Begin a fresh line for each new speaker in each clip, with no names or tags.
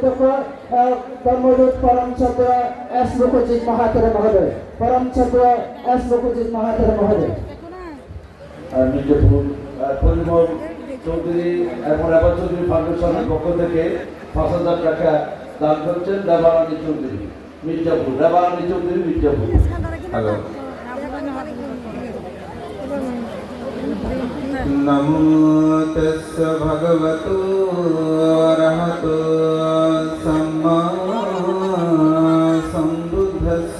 অধ্যক্ষ আহ, ধর্মদূত পরম এস মুখুজিৎ মহাতের মহোদয়। পরম চন্দ্র এস মুখুজিৎ মহাতের মহোদয়।
মির্জাপুর পরিমল চৌধুরী এবং রেবা চৌধুরী ফাউন্ডেশনের পক্ষ থেকে পাঁচ হাজার টাকা দান করছেন রেবারানী চৌধুরী মির্জাপুর রেবারানী চৌধুরী মির্জাপুর
হ্যালো නමෝ තස්ස භගවතු අරහතු සම්මා සම්බුද්දස්ස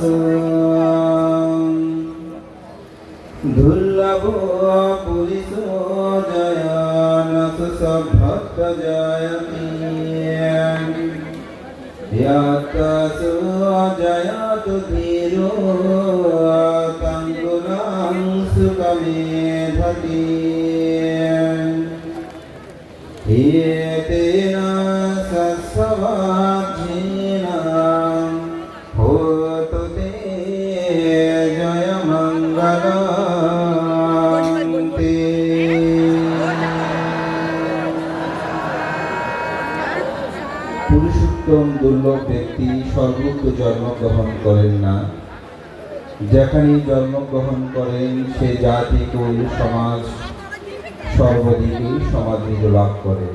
දුර්ලභෝ පුරිසෝ ජයනස සබ්බත ජයති යාතසෝ ජයතු ධීරෝ सुखमेधति एतेन सस्वाधीनां होतु ते जयमङ्गलं ते পুরুষোত্তম দুর্লভ ব্যক্তি সর্বত্র জন্মগ্রহণ করেন না যেখানেই জন্মগ্রহণ করেন, সে জাতি কুল সমাজ, সর্বদিকে সমাদৃত লাভ করেন।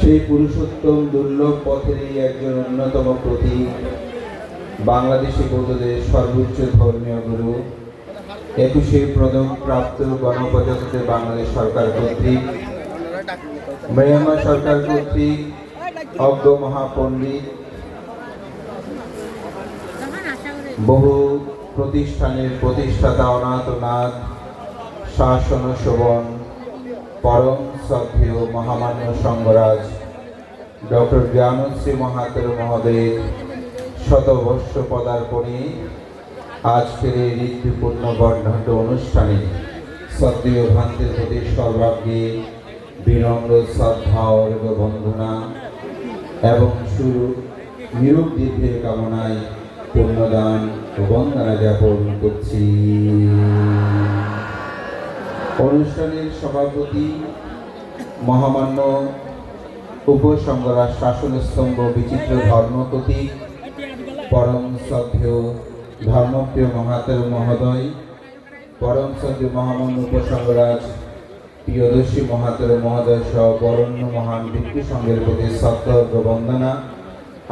সেই পুরুষোত্তম দুর্লভ পথেরই একজন অন্যতম প্রতীক, বাংলাদেশি বৌদ্ধদের সর্বোচ্চ ধর্মীয় গুরু, একুশে পদক প্রাপ্ত গণপ্রজাতন্ত্রী বাংলাদেশ সরকার কর্তৃক, মিয়ানমার সরকার কর্তৃক, অজ্ঞ মহাপণ্ডিত বহু প্রতিষ্ঠানের প্রতিষ্ঠাতা অনাথনাথ শাসন শোভন, পরম শ্রদ্ধেয় মহামান্য সংগরাজ ডক্টর জ্ঞানশ্রী মহাতের মহোদয়ের শতবর্ষ পদার্পণে আজকের এই ঋতুপূর্ণ বর্ণাঢ্য অনুষ্ঠানে শ্রদ্ধেয় ভ্রান্তের প্রতি সর্বাগ্রে বিনম্র শ্রদ্ধা অর্ঘ বন্ধনা এবং শুরু নিরূপ দীর্ঘের কামনায় পুণ্যদান বন্দনা জ্ঞাপন করছি। অনুষ্ঠানের সভাপতি মহামান্য উপসংগরাজ শাসনস্তম্ভ বিচিত্র ধর্মপ্রতীক, পরম শ্রদ্ধেয় ধর্মপ্রিয় মহাতের মহোদয়, পরম শ্রদ্ধেয় মহামান্য উপসংগরাজ প্রিয়দর্শী মহাতের মহোদয় সহ বরণ্য মহান ভিক্ষু সংঘের প্রতি সত্তর্ক বন্দনা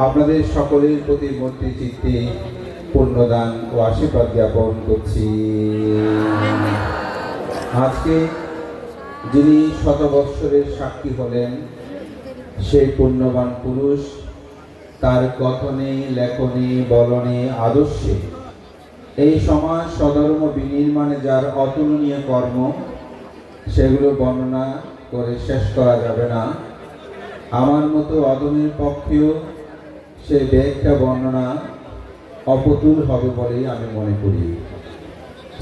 আপনাদের সকলের প্রতি মূর্তি চিত্তে পুণ্যদান ও আশীর্বাদ জ্ঞাপন করছি। আজকে যিনি শত বৎসরের সাক্ষী হলেন, সেই পুণ্যবান পুরুষ, তার কথনে, লেখনে, বলনে, আদর্শে, এই সমাজ সধর্ম বিনির্মাণে যার অতুলনীয় কর্ম, সেগুলো বর্ণনা করে শেষ করা যাবে না। আমার মতো অদমের পক্ষেও সে ব্যাখ্যা, বর্ণনা অপতুল হবে বলে আমি মনে করি।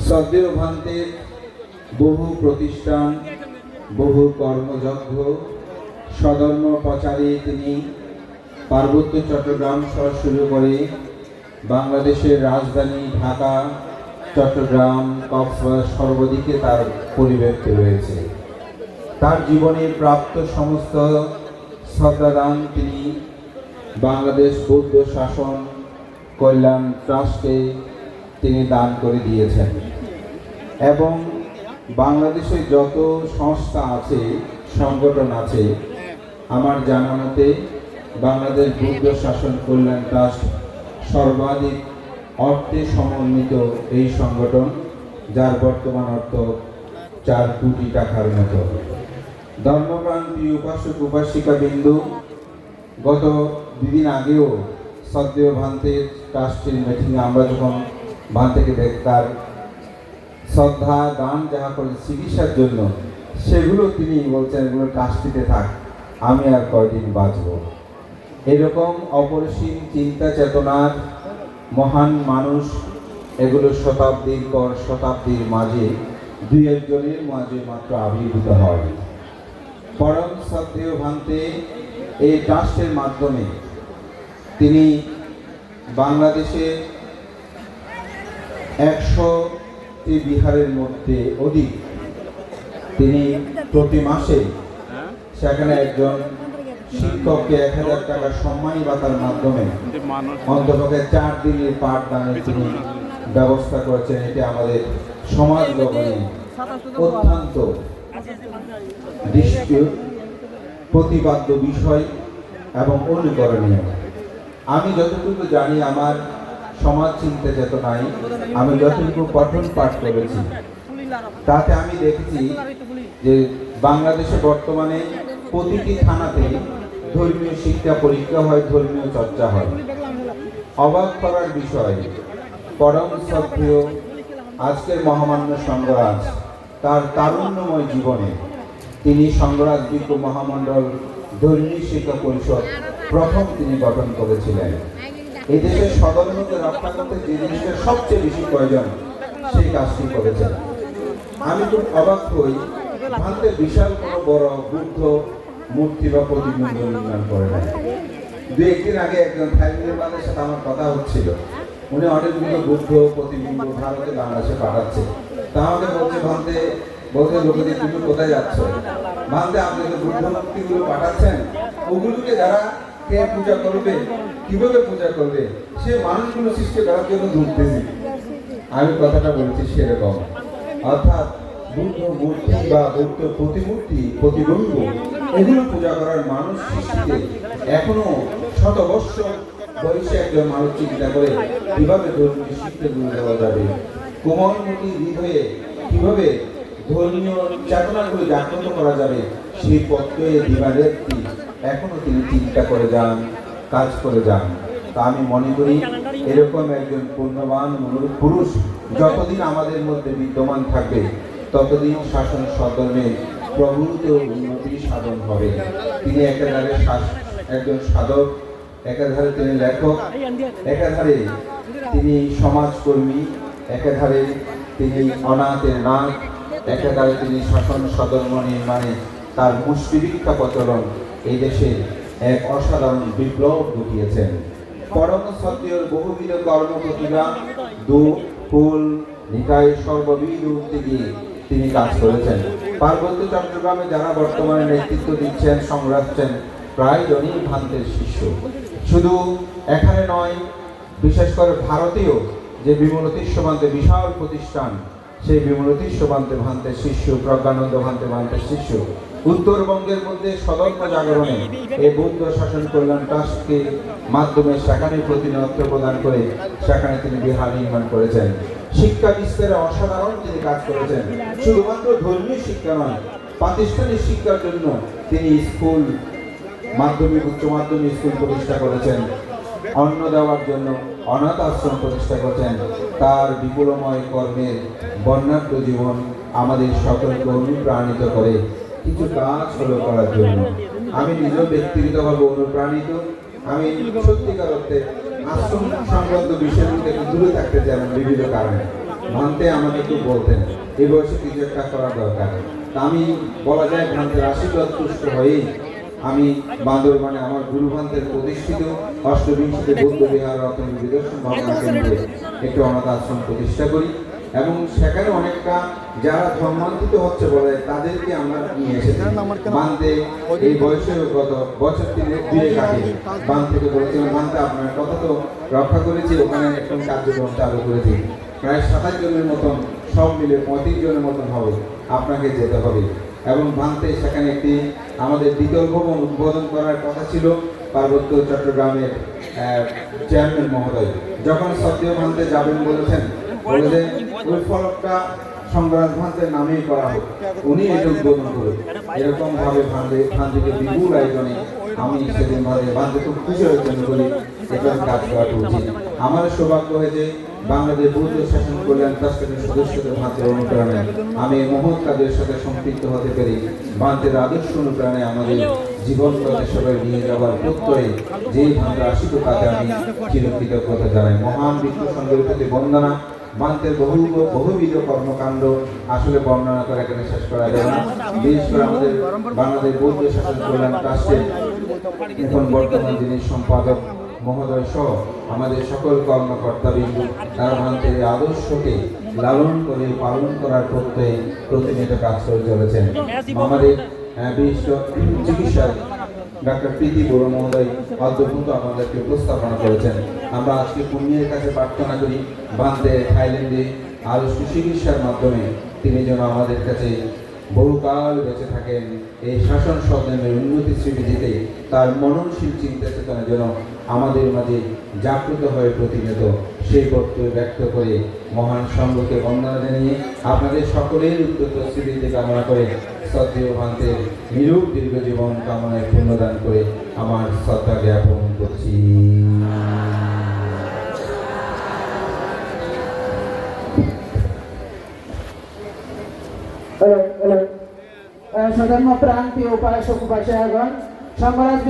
শ্রদ্ধেয় ভান্তের বহু প্রতিষ্ঠান, বহু কর্মযজ্ঞ সধর্ম প্রচারে তিনি পার্বত্য চট্টগ্রাম সহ শুরু করে বাংলাদেশের রাজধানী ঢাকা, চট্টগ্রাম, কক্সবাজার সর্বদিকে তার পরিব্যাপ্তি রয়েছে। তার জীবনে প্রাপ্ত সমস্ত শ্রদ্ধাদান তিনি বাংলাদেশ বৌদ্ধ শাসন কল্যাণ ট্রাস্টে তিনি দান করে দিয়েছেন। এবং বাংলাদেশে যত সংস্থা আছে, সংগঠন আছে, আমার জানা মতে বাংলাদেশ বৌদ্ধ শাসন কল্যাণ ট্রাস্ট সর্বাধিক অর্থে সমন্বিত এই সংগঠন, যার বর্তমান অর্থ চার কোটি টাকার মতো। ধর্মপ্রাণ প্রিয় উপাসক উপাসিকা বিন্দু গত দুদিন আগেও সদ্দেয় ভান্তের ট্রাস্টের মিটিংয়ে আমরা যখন ভান থেকে তার শ্রদ্ধা, দান যাহা করে চিকিৎসার জন্য, সেগুলো তিনি বলছেন, এগুলো ট্রাস্টিতে থাক, আমি আর কয়দিন বাঁচব। এরকম অপরিসীম চিন্তা চেতনার মহান মানুষ এগুলো শতাব্দীর পর শতাব্দীর মাঝে দুই একজনের মাঝে মাত্র আবির্ভূত হয়। পরম শ্রদ্ধেয় ভান্তে এই ট্রাস্টের মাধ্যমে তিনি বাংলাদেশে একশোটি বিহারের মধ্যে অধিক। তিনি প্রতি মাসে সেখানে একজন শিক্ষককে এক হাজার টাকা সম্মানী ভাতার মাধ্যমে অন্তপক্ষে চার দিনের পাঠদানের তিনি ব্যবস্থা করেছেন। এটি আমাদের সমাজ গঠনে অত্যন্ত প্রতিবাদ্য বিষয় এবং অনুকরণীয়। আমি যতটুকু জানি, আমার সমাজ চিন্তা চেতনায় আমি যতটুকু পঠন পাঠ করেছি, তাতে আমি দেখেছি যে বাংলাদেশে বর্তমানে প্রতিটি থানাতে ধর্মীয় শিক্ষা পরীক্ষা হয়, ধর্মীয় চর্চা হয়। অবাক করার বিষয়, পরম শ্রদ্ধেয় আজকের মহামান্য সংগ্রাজ, তার তারুণ্যময় জীবনে তিনি সংগ্রাজ বিজ্ঞ মহামণ্ডল ধর্মী শিক্ষা পরিষদ প্রথম তিনি গঠন করেছিলেন। এই দেশের সদর্মকে রক্ষা করতে যে জিনিসটা সবচেয়ে বেশি প্রয়োজন, সেই কাজটি করেছেন। আমি খুব অবাক হই, ভারতে বিশাল কোনো বড় বুদ্ধ মূর্তি বা প্রতিবিম্ব নির্মাণ করে নাই। দু একদিন আগে একজন থাই নির্মাণের সাথে আমার কথা হচ্ছিল। উনি অনেকগুলো বুদ্ধ প্রতিবিম্ব ভারতে, বাংলাদেশে পাঠাচ্ছে। তা আমাকে বলছে, ভারতে বলতে লোকেদের তুমি কোথায় যাচ্ছ? ভারতে আপনি যে বুদ্ধ মূর্তিগুলো পাঠাচ্ছেন। ওগুলোকে যারা কে পূজা করবে, কীভাবে পূজা করবে, সে মানুষগুলো সৃষ্টি করার জন্য ঢুকতেছি আমি কথাটা বলছি সেরকম। অর্থাৎ বুদ্ধ মূর্তি বা বুদ্ধ প্রতিমূর্তি, প্রতিবিম্ব, এগুলো পূজা করার মানুষ সৃষ্টিতে এখনও শত বৎসর বয়সে একজন মানুষ চিন্তা করে কীভাবে ধর্মীয় শিক্ষাগুলো দেওয়া যাবে। কোমলমতি হৃদয়ে কীভাবে ধর্মীয় করা যাবে, সেই পত্রে দিবারেত্রী এখনও তিনি করে যান, কাজ করে যান। তা আমি মনে করি, এরকম একজন পূর্ণবান পুরুষ যতদিন আমাদের মধ্যে বিদ্যমান থাকবে, ততদিন শাসন সদনে প্রভূত উন্নতি সাধন হবে। তিনি একাধারে একজন সাধক, একাধারে তিনি লেখক, একাধারে তিনি সমাজকর্মী, একাধারে তিনি অনাথের নাথ একাধারে তিনি শাসন সদর্ম নির্মাণে তার মুষ্টিভিক্ষা প্রচলন এই দেশে এক অসাধারণ বিপ্লব ঘটিয়েছেন। পরম সত্যের বহুবিধ কর্ম প্রতিভা দু ফুল নিকায় সর্ববিধ উদ্যোগে তিনি কাজ করেছেন। পার্বত্য চট্টগ্রামে যারা বর্তমানে নেতৃত্ব দিচ্ছেন সংগ্রাচ্ছেন প্রায় জনই ভান্তের শিষ্য। শুধু এখানে নয়, বিশেষ করে ভারতীয় যে বিমলতীর সমান্তে বিশাল প্রতিষ্ঠান সেই বিমলতীর সমান্তে ভান্তে শিষ্য, প্রজ্ঞানন্দ ভান্তে ভান্তের শিষ্য। উত্তরবঙ্গের মধ্যে সদর্ম জাগরণে এই বৌদ্ধ শাসন কল্যাণ ট্রাস্টকে মাধ্যমে সেখানে প্রতিনিধিত্ব প্রদান করে সেখানে তিনি বিহার নির্মাণ করেছেন। শিক্ষা বিস্তারে অসাধারণ তিনি কাজ করেছেন। শুধুমাত্র ধর্মীয় শিক্ষা নয়, প্রাতিষ্ঠানিক শিক্ষার জন্য তিনি স্কুল মাধ্যমিক, উচ্চ মাধ্যমিক স্কুল প্রতিষ্ঠা করেছেন। অন্ন দেওয়ার জন্য অনাথ আশ্রম প্রতিষ্ঠা করেছেন তার বিপুলময় কর্মের বর্ণাঢ্য জীবন আমাদের সকলকে অনুপ্রাণিত করে। কিছু কাজ হলো করার জন্য। আমি নিজেও ব্যক্তিগতভাবে অনুপ্রাণিত। আমি সত্যিকার অর্থে আশ্রম সংক্রান্ত বিষয়গুলো থেকে দূরে থাকতে চাই বিভিন্ন কারণে। ভান্তে আমাকে একটু বলতেন এই বয়সে কিছু একটা করা দরকার। আমি বলা যায় ভান্তের আশীর্বাদ তুষ্ট হয়েই আমি বান্দরবানে আমার গুরুভান্তের প্রতিষ্ঠিত অষ্টবিংশতি বৌদ্ধ বিহার রতন বিদর্শন ভাবনা কেন্দ্রে একটি অনাথ আশ্রম প্রতিষ্ঠা করি। এবং সেখানে অনেকটা যারা ধর্মান্তরিত হচ্ছে বলে তাদেরকে আমরা নিয়ে এসেছি। বান্ধে এই বয়সে গত বছর তিনে দুয়ে কাটে। বান থেকে বলেছিলাম বান্ধে আপনার কথা তো রক্ষা করেছি, ওখানে একদম কার্যক্রম চালু করেছি। প্রায় সাতাশ জনের মতন, সব মিলে পঁয়ত্রিশ জনের মতন হবে। আপনাকে যেতে হবে। এবং ভাঙতে সেখানে একটি আমাদের দ্বিতীয় ভবন উদ্বোধন করার কথা ছিল পার্বত্য চট্টগ্রামের চেয়ারম্যান মহোদয়। যখন সত্যিও ভান্তে যাবেন বলেছেন বলেছেন, ওই ফলকটা সংগ্রাম ভান্তের নামেই করা হোক। উনি এটা উদ্বোধন করুন। এরকম ভাবে ভান্তে ভান্তিকে বিপুল আয়োজনে আমি সেদিন ভাবে ভান্তে খুব খুশি হয়েছেন বলি এটা কাজ করা উচিত আমার সৌভাগ্য হয়েছে বাংলাদেশ বৌদ্ধ শাসন কল্যাণ ট্রাস্টের সদস্যদের ভান্তের অনুপ্রেরণে আমি মহৎ কাজের সাথে সম্পৃক্ত হতে পেরে ভান্তের আদর্শ অনুপ্রেরণে আমাদের জীবন পথে সবাই নিয়ে যাওয়ার প্রত্যয়ে যেই ভান্তা আসিত তাতে আমি চিরকৃতজ্ঞতা জানাই। মহান বিষ্ণু সংঘের প্রতি বন্দনা। ভান্তের বহু বহুবিধ কর্মকাণ্ড আসলে বর্ণনা করে এখানে শেষ করা যাবে না। বিশেষ করে আমাদের বাংলাদেশ বৌদ্ধ শাসন কল্যাণ ট্রাস্টের এখন বর্তমান যিনি সম্পাদক মহোদয় সহ আমাদের সকল কর্মকর্তা বিন্দু তারা ভারতের আদর্শকে লালন করে পালন করার প্রত্যয়ে প্রতিনিয়ত কাজ করে চলেছেন। আমাদের বিশিষ্ট চিকিৎসক ডাক্তার প্রীতি বড় মহোদয় অদ্ভুত আমাদেরকে উপস্থাপনা করেছেন। আমরা আজকে পুণ্যের কাছে প্রার্থনা করি বান্দে থাইল্যান্ডে আরও সুচিকিৎসার মাধ্যমে তিনি যেন আমাদের কাছে বহুকাল বেঁচে থাকেন, এই শাসন সদনের উন্নতি স্মৃতিতে তার মননশীল চিন্তা চেতনা যেন আমাদের মাঝে জাগ্রত হয়ে প্রতিনিয়ত সেই বক্তব্য ব্যক্ত করে মহান সংঘকে বন্দনা জানিয়ে আপনাদের সকলের উদ্যত স্মৃতিতে কামনা করে শ্রদ্ধেয় ভান্তের নিরূপ দীর্ঘ জীবন কামনায় পুণ্যদান করে আমার শ্রদ্ধা জ্ঞাপন করছি।
সদর্ম প্রান্তীয় উপাসক উপাসনাগণ সংঘরাজ